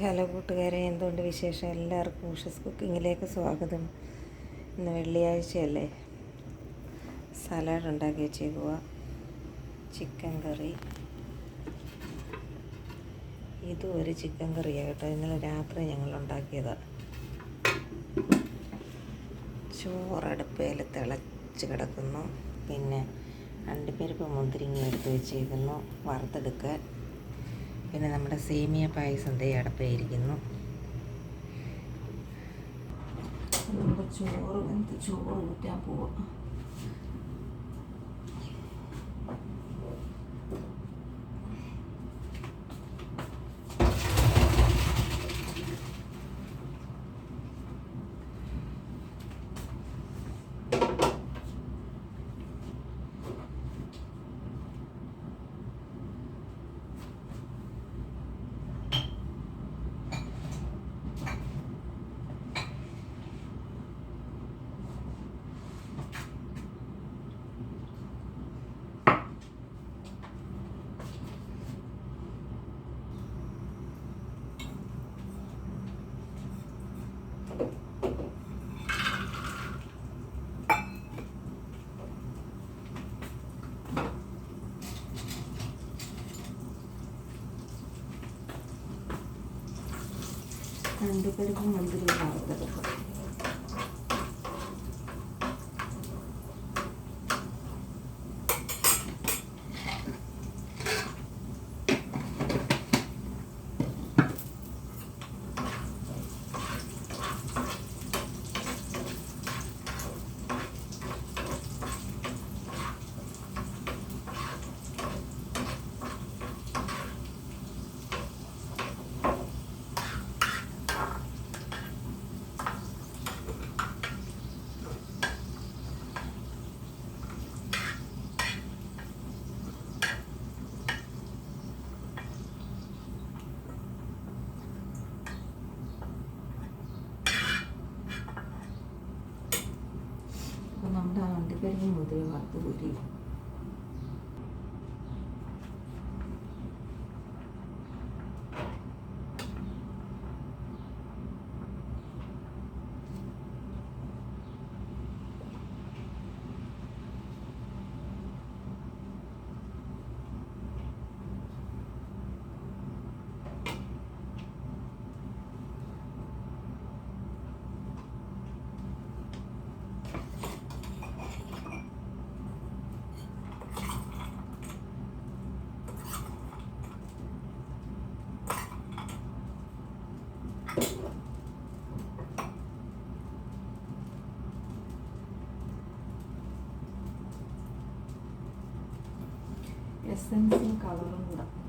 Hello കൂട്ടുകാരെ എന്തുകൊണ്ട് വിശേഷം? എല്ലാവർക്കും ഉഷസ് കുക്കിങ്ങിലേക്ക് സ്വാഗതം. ഇന്ന് വെള്ളിയാഴ്ചയല്ലേ? സലാഡ് ഉണ്ടാക്കി വെച്ചേക്കുക ചിക്കൻ കറി. ഇതും ഒരു ചിക്കൻ കറിയാണ് കേട്ടോ. ഇന്നലെ രാത്രി ഞങ്ങൾ ഉണ്ടാക്കിയതാണ് ചോറടുപ്പയിൽ തിളച്ച് കിടക്കുന്നു. പിന്നെ അണ്ടിപ്പരിപ്പ് മുന്തിരിങ്ങ എടുത്ത് വെച്ചേക്കുന്നു. വറുത്തെടുക്കാൻ. പിന്നെ നമ്മുടെ സേമിയ പായസം ദേ അടപ്പയിരിക്കുന്നു ചോറ് എന്ത് ചോറ് ഊറ്റാൻ പോവാം. 単独でご飯作るのがあったとか。നമ്മുടെ അണ്ടിപ്പരിപ്പ് മുന്തിരിയും വറുത്ത് കൂട്ടി Essence 多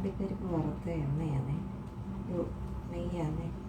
അണ്ടിപ്പരിപ്പ് വറുത്ത എണ്ണയാണേ. നെയ്യാണേ.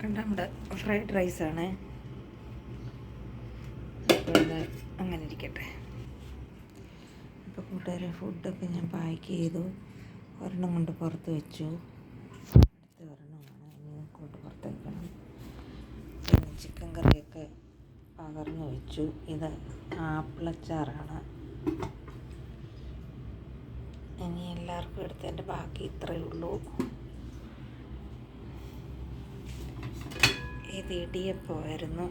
കണ്ട നമ്മുടെ ഫ്രൈഡ് റൈസാണ് അങ്ങനെ ഇരിക്കട്ടെ. ഇപ്പോൾ കൂട്ടുകാരെ ഫുഡൊക്കെ ഞാൻ പാക്ക് ചെയ്തു. ഒരെണ്ണം കൊണ്ട് പുറത്ത് വെച്ചു. അടുത്ത ഒരെണ്ണമാണ്. ഇനി കൊണ്ട് പിന്നെ ചിക്കൻ കറിയൊക്കെ പകർന്നു വെച്ചു. ഇത് ആപ്പിളച്ചാറാണ്. ഇനി എല്ലാവർക്കും എടുത്തതിന്റെ ബാക്കി ഇത്രയേ ഉള്ളൂ. ഇത് ഇടിയപ്പമായിരുന്നു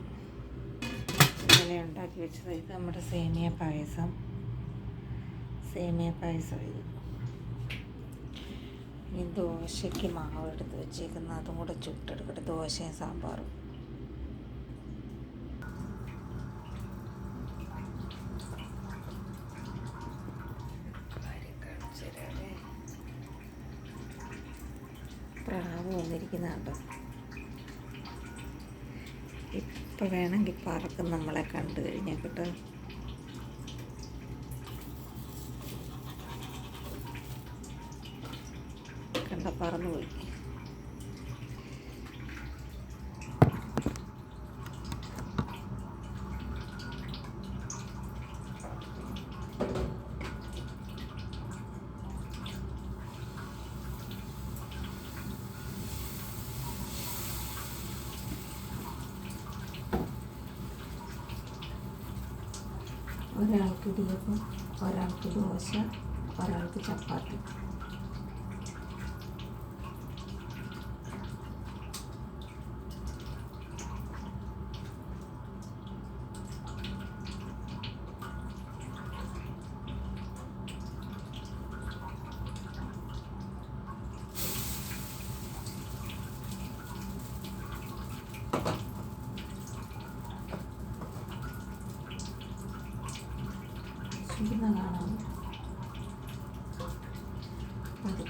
ഇന്നലെ ഉണ്ടാക്കി വെച്ചത് ഇത് നമ്മുടെ സേമിയ പായസം. സേമിയ പായസം ഇത്. ഇനി ദോശയ്ക്ക് മാവ് എടുത്ത് വെച്ചേക്കുന്ന. അതും കൂടെ ചുട്ടെടുക്കട്ടെ. ദോശയും സാമ്പാറും. പ്രാവ് വന്നിരിക്കുന്ന കണ്ടോ ഇപ്പം വേണമെങ്കിൽ പറക്കും നമ്മളെ കണ്ടു കഴിഞ്ഞാൽ കേട്ടോ. കണ്ട പറന്നുപോയി ഒരാൾക്ക് ഇടിയപ്പം ഒരാൾക്ക് ദോശ ഒരാൾക്ക് ചപ്പാത്തി.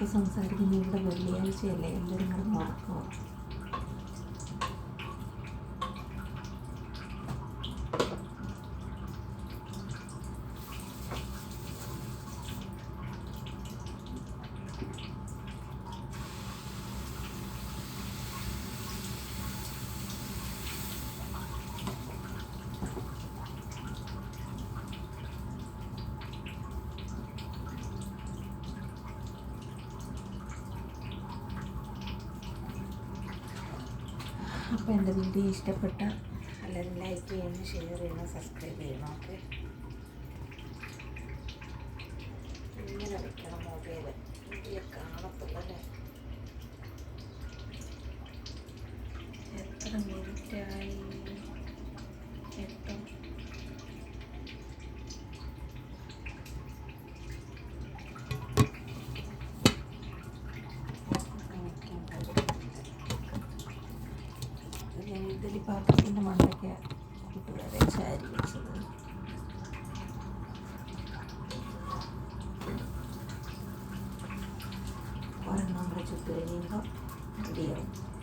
അതൊക്കെ സംസാരിക്കുന്ന ഇവിടെ വെള്ളിയാഴ്ചയല്ലേ എല്ലാവരും കൂടെ മുടക്കോ അപ്പോൾ എന്റെ വീഡിയോ ഇഷ്ടപ്പെട്ട എല്ലാവരും ലൈക്ക് ചെയ്യണം ഷെയർ ചെയ്യണം സബ്സ്ക്രൈബ് ചെയ്യണം ഓക്കെ ഇങ്ങനെ വെക്കണം മൊബൈൽ വീഡിയോ കാണത്തുള്ളേ എത്ര മിനിറ്റായി to bring in the deal.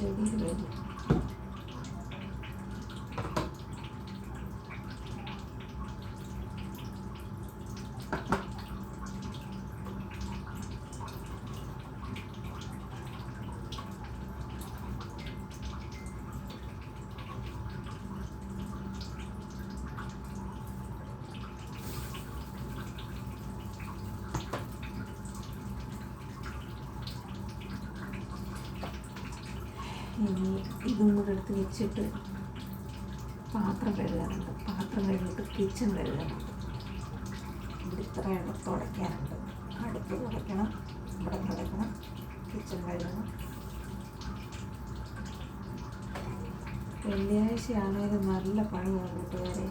Це. ഇതും കൂടെ എടുത്ത് വെച്ചിട്ട് പാത്രം കഴുകാറുണ്ട് പാത്രം കഴുകിയിട്ട് കിച്ചൺ കഴുകാറുണ്ട് ഇവിടെ അടുത്ത് തുടയ്ക്കാനുണ്ട് അടുത്ത് തുടയ്ക്കണം ഇവിടെ തുടയ്ക്കണം കിച്ചൺ കഴുകണം. വെള്ളിയാഴ്ചയാണേലും നല്ല പണിയാണ് കൂട്ടുകാരെ.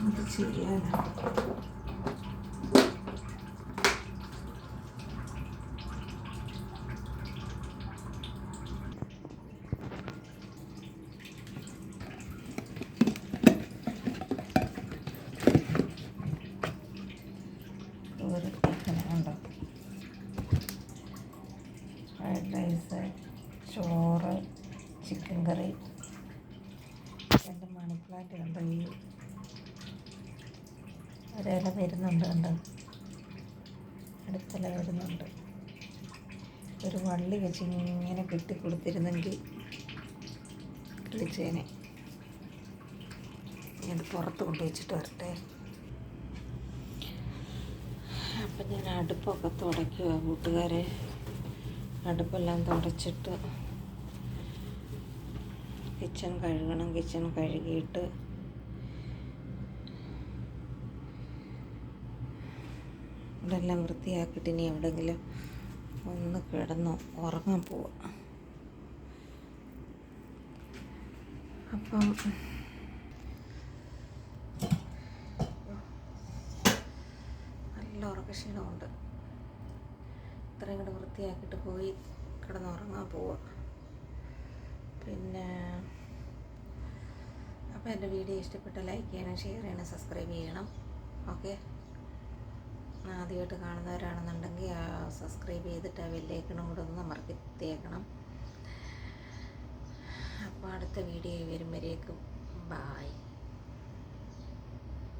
അത് ചെയ്യാനാ ഒരു ഉണ്ടോ ഫ്രൈഡ് റൈസ് ചോറ് ചിക്കൻ കറി എന്റെ മണി പ്ലാന്റ് കണ്ടോ ഈ ഒരില വരുന്നുണ്ട് കണ്ടോ? അടുത്തല വരുന്നുണ്ട്. ഒരു വള്ളി വെച്ച് ഇങ്ങനെ കെട്ടിക്കൊടുത്തിരുന്നെങ്കിൽ കിളിച്ചേനെ. ഞാൻ പുറത്ത് കൊണ്ടുവച്ചിട്ട് വരട്ടെ. അപ്പം ഞാൻ അടുപ്പൊക്കെ തുടയ്ക്കുക കൂട്ടുകാരെ. അടുപ്പെല്ലാം തുടച്ചിട്ട് കിച്ചൺ കഴുകണം. കിച്ചൺ കഴുകിയിട്ട് ഇതെല്ലാം വൃത്തിയാക്കിയിട്ട് ഇനി എവിടെയെങ്കിലും ഒന്ന് കിടന്ന് ഉറങ്ങാൻ പോവാം. അപ്പം നല്ല ഉറക്കക്ഷീണമുണ്ട് ഇത്രയും കൂടെ വൃത്തിയാക്കിയിട്ട് പോയി കിടന്നുറങ്ങാൻ പോവാം. പിന്നെ അപ്പോൾ എന്റെ വീഡിയോ ഇഷ്ടപ്പെട്ട ലൈക്ക് ചെയ്യണം ഷെയർ ചെയ്യണം സബ്സ്ക്രൈബ് ചെയ്യണം. ഓക്കെ? ആദ്യമായിട്ട് കാണുന്നവരാണെന്നുണ്ടെങ്കിൽ സബ്സ്ക്രൈബ് ചെയ്തിട്ട് ആ ബെല്ലേക്കണം കൂടെ ഒന്ന് അമർത്തിയേക്കണം അപ്പോൾ അടുത്ത വീഡിയോ വരുമ്പോഴേക്കും. ബായ്